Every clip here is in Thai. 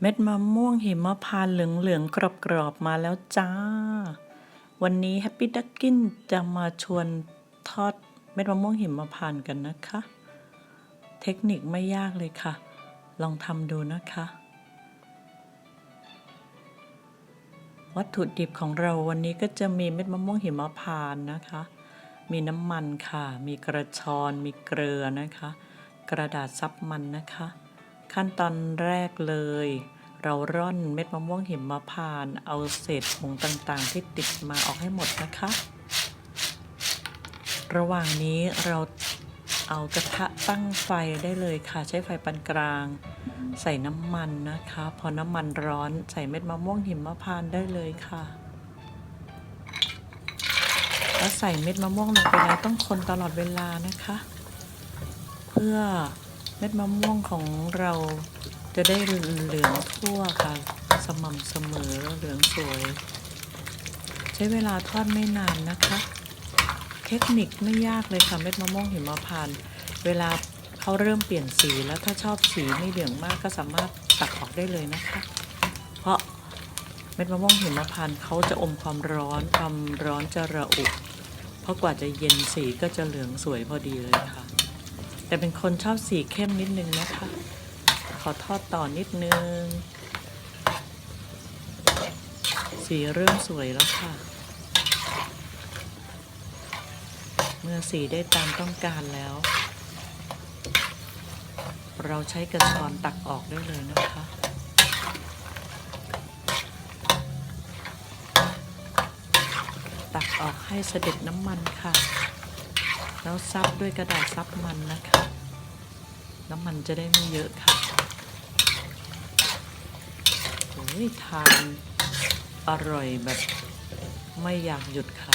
เม็ดมะม่วงหิมพานต์เหลืองๆกรอบๆมาแล้วจ้า วันนี้แฮปปี้ดักกินจะมาชวนทอดเม็ดมะม่วงหิมพานต์กันนะคะ เทคนิคไม่ยากเลยค่ะ ลองทำดูนะคะ วัตถุดิบของเราวันนี้ก็จะมีเม็ดมะม่วงหิมพานต์นะคะ มีน้ำมันค่ะ มีกระชอน มีเกลือนะคะ กระดาษซับมันนะคะ ขั้นตอนแรกเลย เราร่อนเม็ดมะม่วงหิมพานต์เอาเศษผงต่างๆ ที่ติดมาออกให้หมดนะคะ ระหว่างนี้เราเอากระทะตั้งไฟได้เลยค่ะ ใช้ไฟปานกลาง ใส่น้ำมันนะคะ พอน้ำมันร้อนใส่เม็ดมะม่วงหิมพานต์ได้เลยค่ะแล้วใส่เม็ดมะม่วงลงไปแล้วต้องคนตลอดเวลานะคะ เพื่อ เม็ดมะม่วงของเราจะได้เหลืองทั่วค่ะ สม่ำเสมอเหลืองสวย ใช้เวลาทอดไม่นานนะคะ เทคนิคไม่ยากเลยค่ะเม็ดมะม่วงหิมพานต์เวลาเขาเริ่มเปลี่ยนสีแล้วถ้าชอบสีไม่เหลืองมากก็สามารถตักออกได้เลยนะคะ เพราะเม็ดมะม่วงหิมพานต์เขาจะอมความร้อนความร้อนจะระอุเพราะกว่าจะเย็นสีก็จะเหลืองสวยพอดีเลยค่ะ แต่เป็นคนชอบสีเข้มนิดนึงนะคะ ขอทอดต่อนิดนึง สีเริ่มสวยแล้วค่ะ เมื่อสีได้ตามต้องการแล้ว เราใช้กระชอนตักออกได้เลยนะคะตักออกให้เสด็จน้ำมันค่ะ แล้วซับด้วยกระดาษซับมันนะคะ น้ำมันจะได้ไม่เยอะค่ะโอ้ยทานอร่อยแบบไม่อยากหยุดค่ะ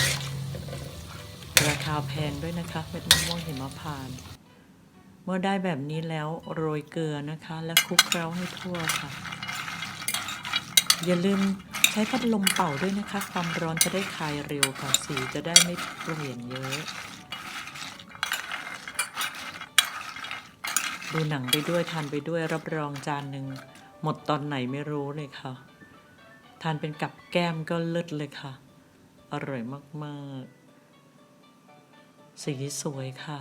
ราคาแพงด้วยนะคะเม็ดมะม่วงหิมพานต์เมื่อได้แบบนี้แล้วโรยเกลือนะคะ และคลุกเคล้าให้ทั่วค่ะ อย่าลืมใช้พัดลมเป่าด้วยนะคะ ความร้อนจะได้คลายเร็วค่ะสีจะได้ไม่เปลี่ยนเยอะ ดูหนังไปด้วยทานไปด้วยรับรองจานหนึ่งหมดตอนไหนไม่รู้เลยค่ะ ทานเป็นกับแก้มก็เลิศเลยค่ะ อร่อยมากๆ สีสวยค่ะ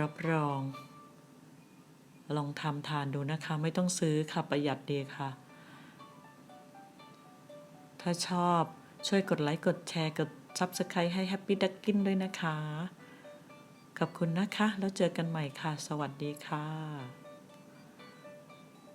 รับรอง ลองทำทานดูนะคะ ไม่ต้องซื้อค่ะประหยัดดีค่ะ ถ้าชอบช่วยกดไลค์ กดแชร์ กด Subscribe ให้ Happy Duckin ด้วยนะคะ ขอบคุณนะคะ แล้วเจอกันใหม่ค่ะ สวัสดีค่ะ